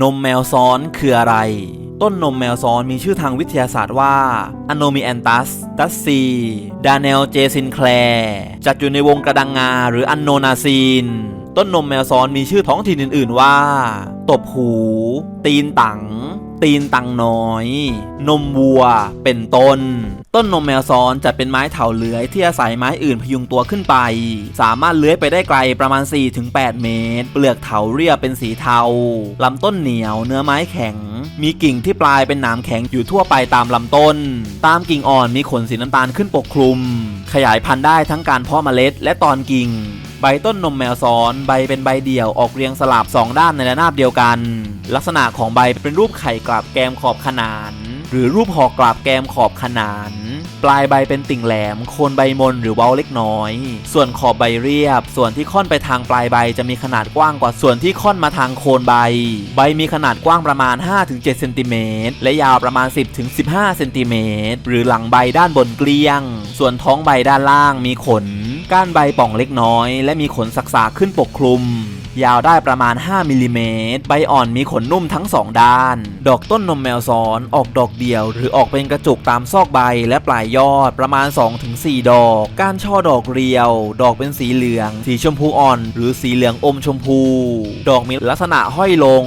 นมแมวซ้อนคืออะไร ต้นนมแมวซ้อนมีชื่อทางวิทยาศาสตร์ว่าอโนมิแอนตัสดัสซีดาเนลเจซินแคลจัดอยู่ในวงกระดังงาหรืออันโนนาซีน ต้นนมแมวซ้อนมีชื่อท้องถิ่นอื่น ๆ ว่า ตบหู ตีนตัง ตีนตังน้อย นมวัว เป็นต้น ต้นนมแมวซ้อนจะเป็นไม้เถาเลื้อยที่อาศัยไม้อื่นพยุงตัวขึ้นไป สามารถเลื้อยไปได้ไกลประมาณ 4-8 เมตร เปลือกเถาเรียบเป็นสีเทาลำต้นเหนียวเนื้อไม้แข็ง มีกิ่งที่ปลายเป็นหนามแข็งอยู่ทั่วไปตามลำต้น ตามกิ่งอ่อนมีขนสีน้ำตาลขึ้นปกคลุม ขยายพันธุ์ได้ทั้งการเพาะเมล็ดและตอนกิ่ง ใบต้นนมแมวซ้อน ใบเป็นใบเดี่ยวออกเรียงสลับสองด้านในระนาบเดียวกัน ลักษณะของใบเป็นรูปไข่กลับแกมขอบขนาน หรือรูปหอกกลับแกมขอบขนาน ปลายใบเป็นติ่งแหลม โคนใบมนหรือเว้าเล็กน้อย ส่วนขอบใบเรียบ ส่วนที่ค่อนไปทางปลายใบจะมีขนาดกว้างกว่าส่วนที่ค่อนมาทางโคนใบ ใบมีขนาดกว้างประมาณ 5-7เซนติเมตรและยาวประมาณ 10-15เซนติเมตรหรือหลังใบด้านบนเกลี้ยง ส่วนท้องใบด้านล่างมีขน ก้านใบป่องเล็กน้อย และมีขนสักๆขึ้นปกคลุม ยาวได้ประมาณ 5มิลลิเมตรใบอ่อนมีขนนุ่มทั้งสองด้าน ดอกต้นนมแมวซ้อนออกดอกเดียว หรือออกเป็นกระจุกตามซอกใบและปลายยอดประมาณ 2-4 ดอก ก้านช่อดอกเรียว ดอกเป็นสีเหลือง สีชมพูอ่อน หรือสีเหลืองอมชมพู ดอกมีลักษณะห้อยลง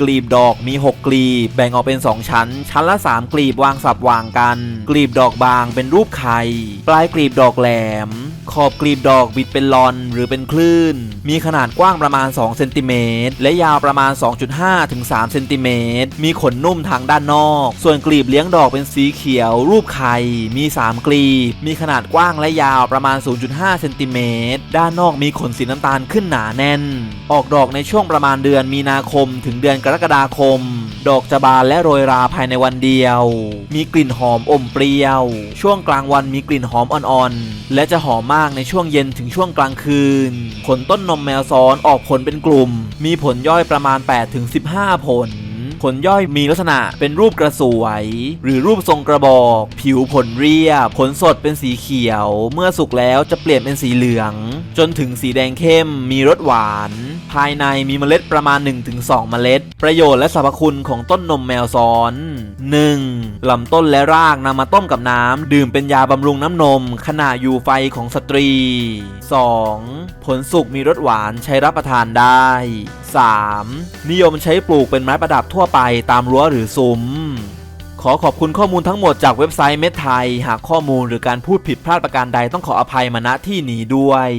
กลีบดอกมี 6 กลีบ แบ่งออกเป็น 2 ชั้น ชั้นละ 3 กลีบวางสับวางกัน กลีบดอกบางเป็นรูปไข่ ปลายกลีบดอกแหลม ขอบกลีบดอกบิดเป็นลอนหรือเป็นคลื่น มีขนาดกว้างประมาณ2 เซนติเมตร และยาวประมาณ 2.5 ถึง 3 เซนติเมตร มีขนนุ่มทางด้านนอก ส่วนกลีบเลี้ยงดอกเป็นสีเขียว รูปไข่ มี 3 กลีบ มีขนาดกว้างและยาวประมาณ 0.5 เซนติเมตร ด้านนอกมีขนสีน้ำตาลขึ้นหนาแน่น ออกดอกในช่วงประมาณเดือนมีนาคม ถึงเดือนกรกฎาคม ดอกจะบานและโรยราภายในวันเดียว มีกลิ่นหอมอมเปรี้ยว ช่วงกลางวันมีกลิ่นหอมอ่อนๆ และจะหอมมากในช่วงเย็นถึงช่วงกลางคืนผลต้นนมแมวซ้อนออกผลเป็นกลุ่ม มีผลย่อยประมาณ 8-15 ผลผลย่อยมีลักษณะเป็นรูปกระสวย หรือรูปทรงกระบอก ผิวผลเรียบ ผลสดเป็นสีเขียว เมื่อสุกแล้วจะเปลี่ยนเป็นสีเหลือง จนถึงสีแดงเข้ม มีรสหวาน ภายในมีเมล็ดประมาณ 1-2 เมล็ด ประโยชน์และสรรพคุณของต้นนมแมวซ้อน 1. ลำต้นและรากนำมาต้มกับน้ำ ดื่มเป็นยาบำรุงน้ำนม ขณะอยู่ไฟของสตรี 2. ผลสุกมีรสหวานใช้รับประทานได้ 3. นิยมใช้ปลูกเป็นไม้ประดับทั่วไปตามรั้วหรือซุ้มขอขอบคุณข้อมูลทั้งหมดจากเว็บไซต์เม็ดไทย หากข้อมูลหรือการพูดผิดพลาดประการใดต้องขออภัยมาณที่นี้ด้วย